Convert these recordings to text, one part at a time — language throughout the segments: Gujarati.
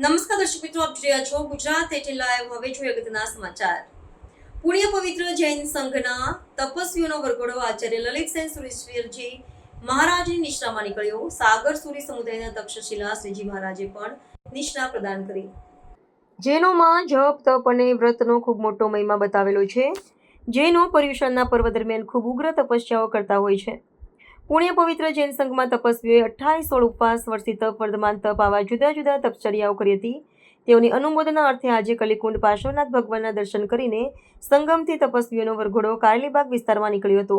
નમસ્કાર દર્શક મિત્રો, આપ જોઈ રહ્યા છો ગુજરાત એટલે લાઈવ. હવે જોઈએ અગત્યના સમાચાર. પુણ્ય પવિત્ર જૈન સંઘના તપસ્વીઓનો વરઘોડો આચાર્ય લલિત સેન સુરેશ્વરજી મહારાજની નિષ્ઠામાં નીકળ્યો. સાગર સુરી સમુદાયના તક્ષશિલા શ્રીજી મહારાજે પણ નિષ્ઠા પ્રદાન કરી. જૈનોમાં જપ, તપ અને વ્રતનો ખૂબ મોટો મહિમા બતાવેલો છે. જૈનો પર્યુષણના પર્વ દરમિયાન ખૂબ ઉગ્ર તપસ્યાઓ કરતા હોય છે. પુણ્ય પવિત્ર જૈન સંઘમાં તપસ્વીઓએ અઠ્ઠાવીસ સોળ ઉપવાસ વર્ષી તપ, વર્ધમાન તપ આવા જુદા જુદા તપચર્યાઓ કરી હતી. તેઓની અનુમોદના અર્થે આજે કલિકુંડ પાર્શ્વનાથ ભગવાનના દર્શન કરીને સંગમથી તપસ્વીઓનો વરઘોડો કારેલીબાગ વિસ્તારમાં નીકળ્યો હતો.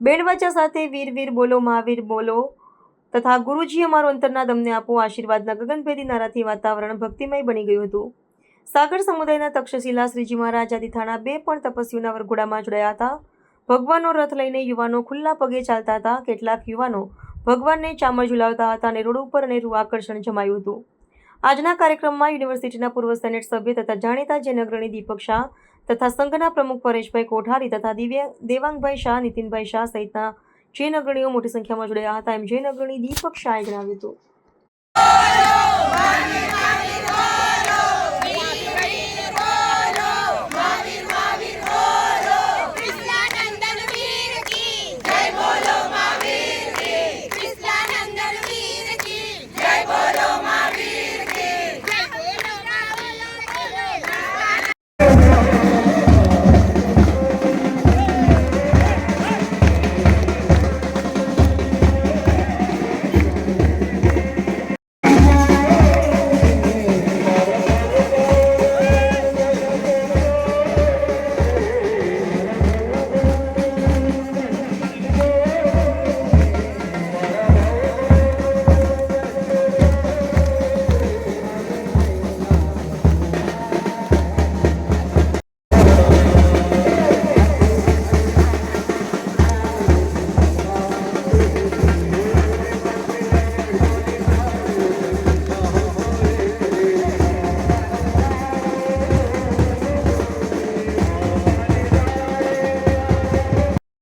બેન્ડવાચા સાથે વીર વીર બોલો, મહાવીર બોલો તથા ગુરુજી અમારો અંતરના દમને આપો, આશીર્વાદના ગગનભેદી નારાથી વાતાવરણ ભક્તિમય બની ગયું હતું. સાગર સમુદાયના તક્ષશિલા શ્રીજી મહારાજ આદિ થાણા બે પણ તપસ્વીઓના વરઘોડામાં જોડાયા હતા. ભગવાનનો રથ લઈને યુવાનો ખુલ્લા પગે ચાલતા હતા. કેટલાક યુવાનો ભગવાનને ચામર ઝુલાવતા હતા અને રોડ ઉપર અને રૂ આકર્ષણ જમાયું હતું. આજના કાર્યક્રમમાં યુનિવર્સિટીના પૂર્વ સેનેટ સભ્ય તથા જાણીતા જૈન અગ્રણી દીપક શાહ તથા સંઘના પ્રમુખ પરેશભાઈ કોઠારી તથા દિવ્ય દેવાંગભાઈ શાહ, નીતિનભાઈ શાહ સહિતના જૈન અગ્રણીઓ મોટી સંખ્યામાં જોડાયા હતા. એમ જૈન અગ્રણી દીપક શાહે જણાવ્યું હતું.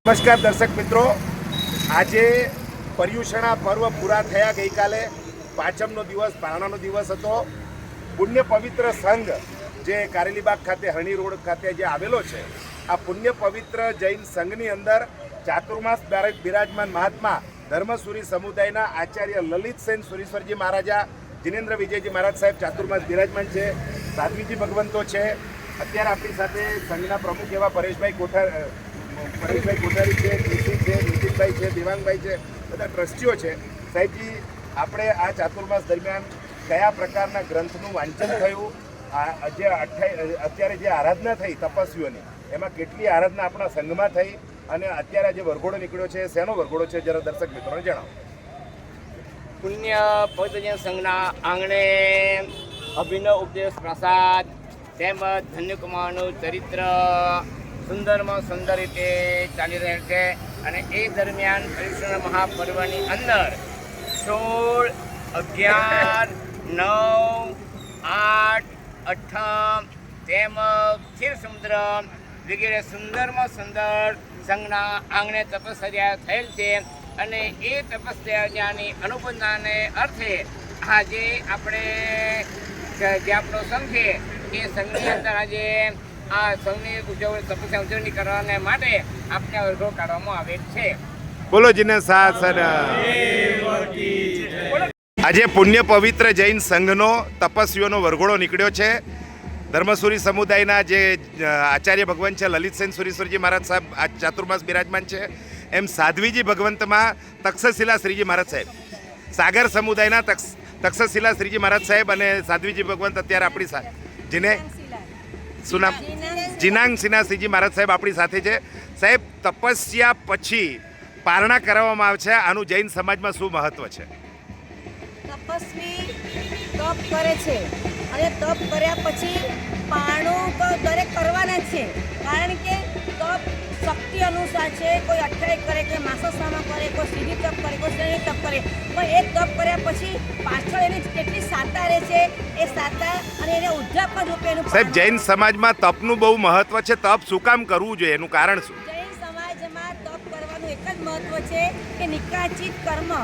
નમસ્કાર દર્શક મિત્રો. આજે પર્યુષણા પર્વ પૂરા થયા. ગઈકાલે પાંચમનો દિવસ, પારણાનો દિવસ હતો. પુણ્ય પવિત્ર સંઘ જે કારેલીબાગ ખાતે, હરણી રોડ ખાતે જે આવેલો છે, આ પુણ્ય પવિત્ર જૈન સંઘની અંદર ચાતુર્માસ બિરાજ- બિરાજમાન મહાત્મા ધર્મસુરી સમુદાયના આચાર્ય લલિત સેન સુરેશ્વરજી મહારાજા, જિનેન્દ્ર વિજયજી મહારાજ સાહેબ ચાતુર્માસ બિરાજમાન છે, સાધ્વીજી ભગવંતો છે. અત્યારે આપણી સાથે સંઘના પ્રમુખ એવા પરેશભાઈ કોઠાર પરેશભાઈ કોઠારી છે કૃષિ છે, નીતિનભાઈ છે, દેવાંગભાઈ છે, બધા ટ્રસ્ટીઓ છે. સાહેબજી, આપણે આ ચાતુર્માસ દરમિયાન કયા પ્રકારના ગ્રંથનું વાંચન થયું? આ જે અત્યારે જે આરાધના થઈ તપસ્વીઓની, એમાં કેટલી આરાધના આપણા સંઘમાં થઈ અને અત્યારે જે વરઘોડો નીકળ્યો છે, શેનો વરઘોડો છે, જરા દર્શક મિત્રોને જણાવો. પુણ્ય પવિત્રજન સંઘના આંગણે અભિનવ ઉપદેશ પ્રસાદ તેમજ ધન્યકુમારનું ચરિત્ર સુંદરમાં સુંદર રીતે ચાલી રહેલ છે અને એ દરમિયાન કૃષ્ણ મહાપર્વની અંદર સોળ, અગિયાર, નવ, આઠ અઠમ તેમજ ક્ષીર સમુદ્ર વગેરે સુંદરમાં સુંદર સંઘના આંગણે તપસ્યા થયેલ છે અને એ તપસ્યાની અનુબંધાને અર્થે આજે આપણે જે આપણો સંઘ છે એ સંઘની અંદર આજે આ સૌની ઉજવણી તપસ્યા ઉજવણી કરવાને માટે આપને વર્ગો કાઢવામાં આવેલ છે. બોલો જીને શાસન આજે પુણ્ય પવિત્ર જૈન સંઘનો તપસ્વીઓનો વરઘોડો નીકળ્યો છે. ધર્મસુરી સમુદાયના જે આચાર્ય ભગવાન છે લલિતસેન સુરેશ્વરજી મહારાજ સાહેબ, આ ચાતુર્માસ બિરાજમાન છે. એમ સાધ્વીજી ભગવંતમાં તક્ષશિલા શ્રીજી મહારાજ સાહેબ. સાગર સમુદાયના તક્ષ, તક્ષશિલા શ્રીજી મહારાજ સાહેબ અને સાધ્વીજી ભગવંત અત્યારે આપણી જેને શું નામ? જીનાંગ સિન્હા શ્રીજી મહારાજ સાહેબ આપણી સાથે છે. સાહેબ, તપસ્યા પછી પારણા કરવામાં આવે છે. આનું જૈન સમાજમાં શું મહત્વ છે? તપસ્વી તપ કરે છે. અને તપ કર્યા પછી પારણું તો દરેક કરવાના છે. કારણ કે તપ શક્તિ અનુસાર છે. કોઈ અઠ્યાઈ કરે, કોઈ માસસામાં કરે, કોઈ તપ કરે કોઈ તપ કરે. પણ એક તપ કર્યા પછી પાછળ એની કેટલી સાતા રહે છે એ સાતા અને એને ઉદ્યાપન રૂપે એનું સાહેબ જૈન સમાજમાં તપનું બહુ મહત્વ છે. તપ શું કામ કરવું જોઈએ? એનું કારણ શું? જૈન સમાજમાં તપ કરવાનું એક જ મહત્વ છે કે નિકાચિત કર્મ.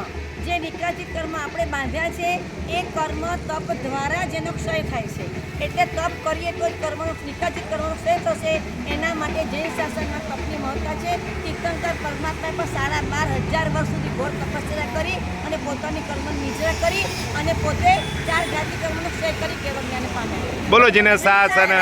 જે વિકરાજિત કર્મ આપણે બાંધ્યા છે એ કર્મ તપ દ્વારા જેનો ક્ષય થાય છે. એટલે તપ કરીએ તો જ કર્મનો નિકાચિત કર્મનો ક્ષય થશે. એના માટે જૈન શાસનમાં તપની મહત્તા છે. તીર્થંકર પરમાત્માએ પણ સાડા બાર હજાર વર્ષ સુધી ઘોર તપસ્યા કરી અને પોતાની કર્મની નિજરા કરી અને પોતે ચાર જાતિ કર્મનો ક્ષય કરી કેવળ જ્ઞાન પામ્યા. બોલો જેને શાસન